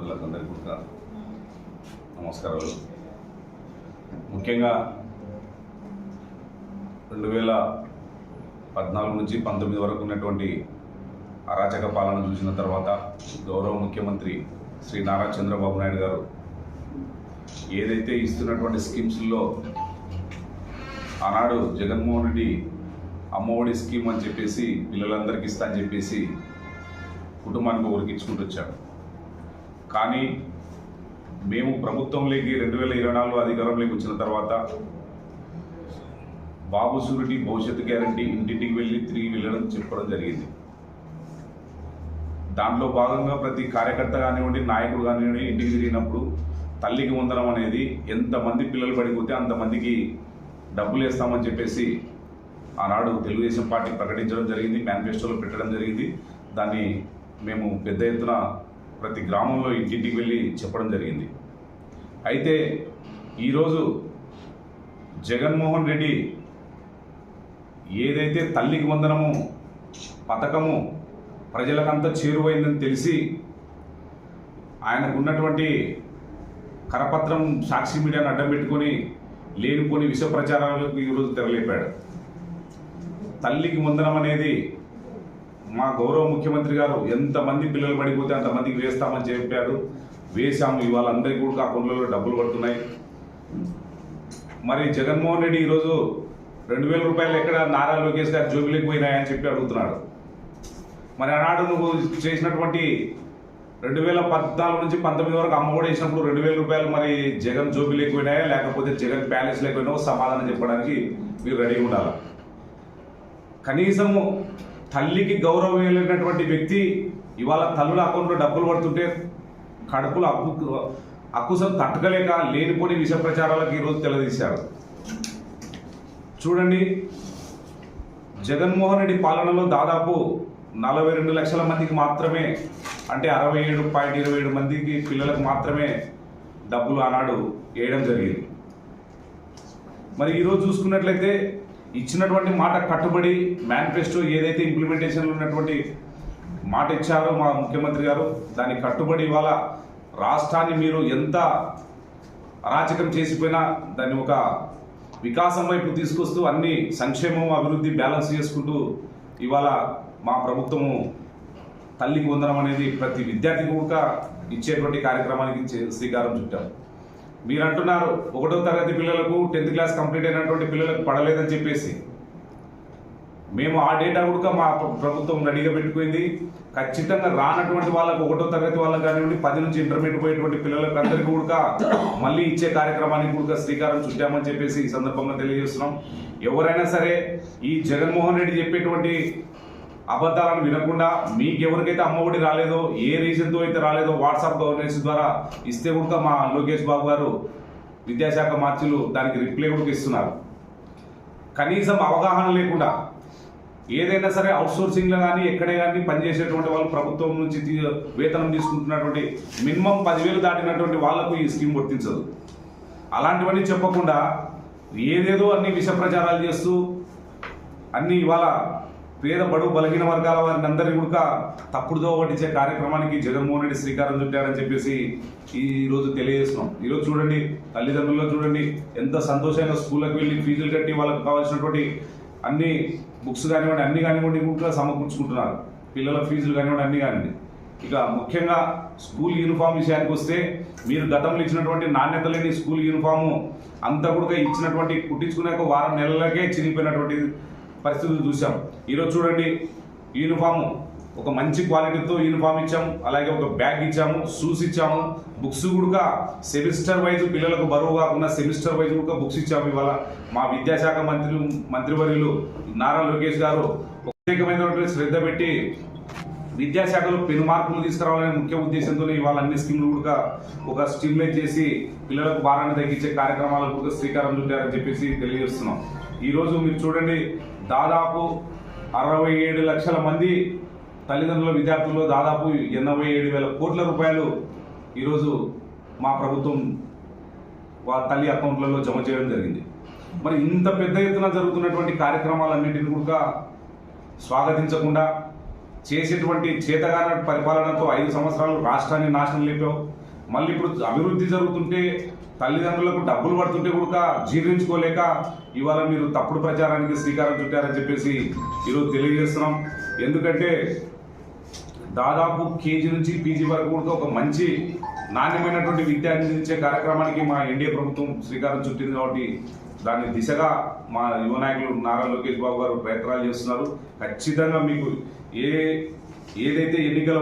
సోదరులందరికీ కూడా నమస్కారాలు. ముఖ్యంగా రెండు వేల పద్నాలుగు నుంచి పంతొమ్మిది వరకు ఉన్నటువంటి అరాచక పాలన చూసిన తర్వాత గౌరవ ముఖ్యమంత్రి శ్రీ నారా చంద్రబాబు నాయుడు గారు ఏదైతే ఇస్తున్నటువంటి స్కీమ్స్లో ఆనాడు జగన్మోహన్ రెడ్డి అమ్మఒడి స్కీమ్ అని చెప్పేసి పిల్లలందరికీ ఇస్తా అని చెప్పేసి కుటుంబానికి ఒకరికి ఇచ్చుకుంటూ వచ్చాడు. కానీ మేము ప్రభుత్వంలోకి రెండు వేల ఇరవై నాలుగు అధికారంలోకి వచ్చిన తర్వాత బాబు సూరిటి భవిష్యత్తు గ్యారంటీ ఇంటింటికి వెళ్ళి తిరిగి వెళ్ళడం చెప్పడం జరిగింది. దాంట్లో భాగంగా ప్రతి కార్యకర్త కానివ్వండి నాయకుడు కానివ్వండి ఇంటికి తిరిగినప్పుడు తల్లికి వందనం అనేది ఎంతమంది పిల్లలు పడిపోతే అంతమందికి డబ్బులు వేస్తామని చెప్పేసి ఆనాడు తెలుగుదేశం పార్టీ ప్రకటించడం జరిగింది మేనిఫెస్టోలో పెట్టడం జరిగింది. దాన్ని మేము పెద్ద ఎత్తున ప్రతి గ్రామంలో ఇంటింటికి వెళ్ళి చెప్పడం జరిగింది. అయితే ఈరోజు జగన్మోహన్ రెడ్డి ఏదైతే తల్లికి వందనము పథకము ప్రజలకంతా చేరువైందని తెలిసి ఆయనకున్నటువంటి కరపత్రం సాక్షి మీడియాను అడ్డం పెట్టుకొని లేనిపోని విష ప్రచారాలకు ఈరోజు తెరలేపాడు. తల్లికి వందనం అనేది మా గౌరవ ముఖ్యమంత్రి గారు ఎంతమంది పిల్లలు పడిపోతే అంతమందికి వేస్తామని చెప్పాడు. వేశాము. ఇవాళ అందరికీ కూడా అకౌంట్లలో డబ్బులు పడుతున్నాయి. మరి జగన్మోహన్ రెడ్డి ఈరోజు రెండు వేల రూపాయలు ఎక్కడ నారా లోకేష్ గారు జోబిలోకి పోయినాయని చెప్పి అడుగుతున్నాడు. మరి ఆనాడు నువ్వు చేసినటువంటి రెండు వేల పద్నాలుగు నుంచి పంతొమ్మిది వరకు అమ్మఒడి వేసినప్పుడు రెండు వేల రూపాయలు మరి జగన్ జోబిలోకి పోయినాయా? లేకపోతే జగన్ ప్యాలెస్ లేకపోయినా సమాధానం చెప్పడానికి మీరు రెడీగా ఉండాలి? కనీసము తల్లికి గౌరవం లేనటువంటి వ్యక్తి ఇవాళ తల్లుల అకౌంట్లో డబ్బులు పడుతుంటే కడుపులు అప్పు అక్కుసం తట్టుకలేక లేనిపోని విష ప్రచారాలకు ఈరోజు తెలదీశారు చూడండి జగన్మోహన్ రెడ్డి పాలనలో దాదాపు నలభై రెండు లక్షల మందికి మాత్రమే అంటే అరవై ఏడు పాయింట్ ఇరవై ఏడు మందికి పిల్లలకు మాత్రమే డబ్బులు ఆనాడు వేయడం జరిగింది. మరి ఈరోజు చూసుకున్నట్లయితే ఇచ్చినటువంటి మాట కట్టుబడి మేనిఫెస్టో ఏదైతే ఇంప్లిమెంటేషన్లో ఉన్నటువంటి మాట ఇచ్చారో మా ముఖ్యమంత్రి గారు దానికి కట్టుబడి ఇవాళ రాష్ట్రాన్ని మీరు ఎంత అరాచకం చేసిపోయినా దాన్ని ఒక వికాసం వైపు తీసుకొస్తూ అన్ని సంక్షేమం అభివృద్ధి బ్యాలెన్స్ చేసుకుంటూ ఇవాళ మా ప్రభుత్వము తల్లికి వందనం అనేది ప్రతి విద్యార్థికి కూడా ఇచ్చేటువంటి కార్యక్రమానికి చే- శ్రీకారం చుట్టారు మీరు అంటున్నారు ఒకటో తరగతి పిల్లలకు టెన్త్ క్లాస్ కంప్లీట్ అయినటువంటి పిల్లలకు పడలేదని చెప్పేసి. మేము ఆ డేటా కూడా మా ప్రభుత్వం రెడీగా పెట్టుకుంది. ఖచ్చితంగా రానటువంటి వాళ్ళకు ఒకటో తరగతి వాళ్ళకి కానివ్వండి పది నుంచి ఇంటర్మీడియట్ పోయేటువంటి పిల్లలకు అందరికీ కూడా మళ్ళీ ఇచ్చే కార్యక్రమానికి కూడా శ్రీకారం చుట్టామని చెప్పేసి ఈ సందర్భంగా తెలియజేస్తున్నాం. ఎవరైనా సరే ఈ జగన్మోహన్ రెడ్డి చెప్పేటువంటి అబద్ధాలను వినకుండా మీకు ఎవరికైతే అమ్మఒడి రాలేదో ఏ రీజన్తో అయితే రాలేదో వాట్సాప్ గవర్నెన్స్ ద్వారా ఇస్తే కూడా మా లోకేష్ బాబు గారు విద్యాశాఖ మార్చులు దానికి రిప్లై కూడా ఇస్తున్నారు. కనీసం అవగాహన లేకుండా ఏదైనా సరే అవుట్సోర్సింగ్లో కానీ ఎక్కడే కానీ పనిచేసేటువంటి వాళ్ళు ప్రభుత్వం నుంచి వేతనం తీసుకుంటున్నటువంటి మినిమం పదివేలు దాటినటువంటి వాళ్ళకు ఈ స్కీమ్ వర్తించదు. అలాంటివన్నీ చెప్పకుండా ఏదేదో అన్ని విష ప్రచారాలు చేస్తూ అన్ని ఇవాళ పేద బడుగు బలహీన వర్గాల వారిని అందరినీ కూడా తప్పుడుదో పట్టించే కార్యక్రమానికి జగన్మోహన్ రెడ్డి శ్రీకారం చుట్టారని చెప్పేసి ఈరోజు తెలియజేస్తున్నాం. ఈరోజు చూడండి తల్లిదండ్రుల్లో చూడండి ఎంత సంతోషంగా స్కూళ్ళకి వెళ్ళి ఫీజులు కట్టి వాళ్ళకి కావాల్సినటువంటి అన్ని బుక్స్ కానివ్వండి అన్ని కానివ్వండి కూడా సమకూర్చుకుంటున్నారు. పిల్లల ఫీజులు కానివ్వండి అన్ని కానివ్వండి. ఇక ముఖ్యంగా స్కూల్ యూనిఫామ్ విషయానికి వస్తే మీరు గతంలో ఇచ్చినటువంటి నాణ్యత లేని స్కూల్ యూనిఫాము అంతా కూడా ఇచ్చినటువంటి కుట్టించుకునే వారం నెలలకే చిరిగిపోయినటువంటి పరిస్థితులు చూసాం ఈరోజు చూడండి యూనిఫాము ఒక మంచి క్వాలిటీతో యూనిఫామ్ ఇచ్చాము అలాగే ఒక బ్యాగ్ ఇచ్చాము షూస్ ఇచ్చాము బుక్స్ కూడా సెమిస్టర్ వైజ్ పిల్లలకు బరువు కాకుండా సెమిస్టర్ వైజ్ కూడా బుక్స్ ఇచ్చాము ఇవాళ. మా విద్యాశాఖ మంత్రి మంత్రివర్యులు నారా లోకేష్ గారు ప్రత్యేకమైనటువంటి శ్రద్ధ పెట్టి విద్యాశాఖలో పెను మార్పులు తీసుకురావాలనే ముఖ్య ఉద్దేశంతో ఇవాళ అన్ని స్కీమ్లు కూడా ఒక స్టిమ్యులేట్ చేసి పిల్లలకు భారాన్ని తగ్గించే కార్యక్రమాలకు కూడా శ్రీకారం చుట్టారని చెప్పేసి తెలియజేస్తున్నాం. ఈరోజు మీరు చూడండి దాదాపు అరవై ఏడు లక్షల మంది తల్లిదండ్రుల విద్యార్థుల్లో దాదాపు ఎనభై ఏడు వేల కోట్ల రూపాయలు ఈరోజు మా ప్రభుత్వం వాళ్ళ తల్లి అకౌంట్లలో జమ చేయడం జరిగింది. మరి ఇంత పెద్ద ఎత్తున జరుగుతున్నటువంటి కార్యక్రమాలన్నింటిని కూడా స్వాగతించకుండా చేసేటువంటి చేతగాన పరిపాలనతో ఐదు సంవత్సరాలు రాష్ట్రాన్ని నాశనం లేపావు. మళ్ళీ ఇప్పుడు అభివృద్ధి జరుగుతుంటే తల్లిదండ్రులకు డబ్బులు పడుతుంటే కూడా జీర్ణించుకోలేక ఇవాళ మీరు తప్పుడు ప్రచారానికి శ్రీకారం చుట్టారని చెప్పేసి ఈరోజు తెలియజేస్తున్నాం. ఎందుకంటే దాదాపు కేజీ నుంచి పీజీ వరకు కూడా ఒక మంచి నాణ్యమైనటువంటి విద్య అందించే కార్యక్రమానికి మా ఎన్డీఏ ప్రభుత్వం శ్రీకారం చుట్టింది కాబట్టి దాని దిశగా మా యువ నాయకులు నారా లోకేష్ బాబు గారు ప్రయత్నాలు చేస్తున్నారు. ఖచ్చితంగా మీకు ఏ ఏదైతే ఎన్నికల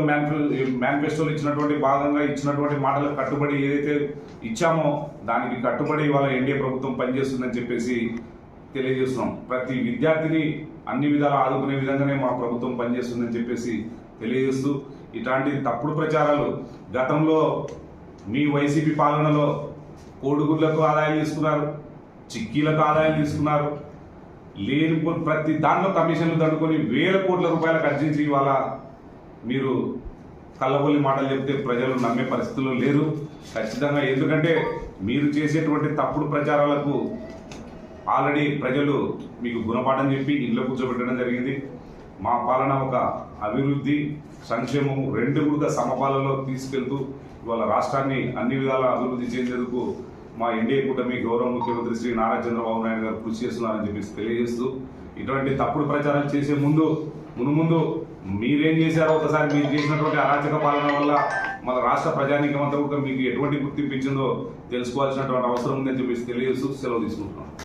మేనిఫెస్టోలు ఇచ్చినటువంటి భాగంగా ఇచ్చినటువంటి మాటలకు కట్టుబడి ఏదైతే ఇచ్చామో దానికి కట్టుబడి ఇవాళ ఎన్డీఏ ప్రభుత్వం పనిచేస్తుందని చెప్పేసి తెలియజేస్తున్నాం. ప్రతి విద్యార్థిని అన్ని విధాలు ఆదుకునే విధంగానే మా ప్రభుత్వం పనిచేస్తుందని చెప్పేసి తెలియజేస్తూ ఇట్లాంటి తప్పుడు ప్రచారాలు గతంలో మీ వైసీపీ పాలనలో కోడిగుడ్లకు ఆదాయం తీసుకున్నారు చిక్కీలకు ఆదాయం తీసుకున్నారు లేని ప్రతి దాంట్లో కమిషన్లు దండుకొని వేల కోట్ల రూపాయలకు అర్జించి ఇవాళ మీరు కళ్ళబొల్లి మాటలు చెప్తే ప్రజలు నమ్మే పరిస్థితుల్లో లేరు. ఖచ్చితంగా ఎందుకంటే మీరు చేసేటువంటి తప్పుడు ప్రచారాలకు ఆల్రెడీ ప్రజలు మీకు గుణపాఠం చెప్పి ఇంట్లో కూర్చోబెట్టడం జరిగింది. మా పాలన ఒక అభివృద్ధి సంక్షేమం రెండు కూడా సమపాలలో తీసుకెళ్తూ ఇవాళ రాష్ట్రాన్ని అన్ని విధాల అభివృద్ధి చేసేందుకు మా ఎన్డీఏ కూటమి గౌరవ ముఖ్యమంత్రి శ్రీ నారా చంద్రబాబు నాయుడు గారు కృషి చేస్తున్నారని చెప్పేసి తెలియజేస్తూ ఇటువంటి తప్పుడు ప్రచారం చేసే ముందు మును ముందు మీరేం చేశారో ఒకసారి మీరు చేసినటువంటి అరాచక పాలన వల్ల మన రాష్ట్ర ప్రజానీకమంతా కూడా మీకు ఎటువంటి గుర్తింపించిందో తెలుసుకోవాల్సినటువంటి అవసరం ఉందని చెప్పేసి తెలియజేస్తూ సెలవు తీసుకుంటున్నాం.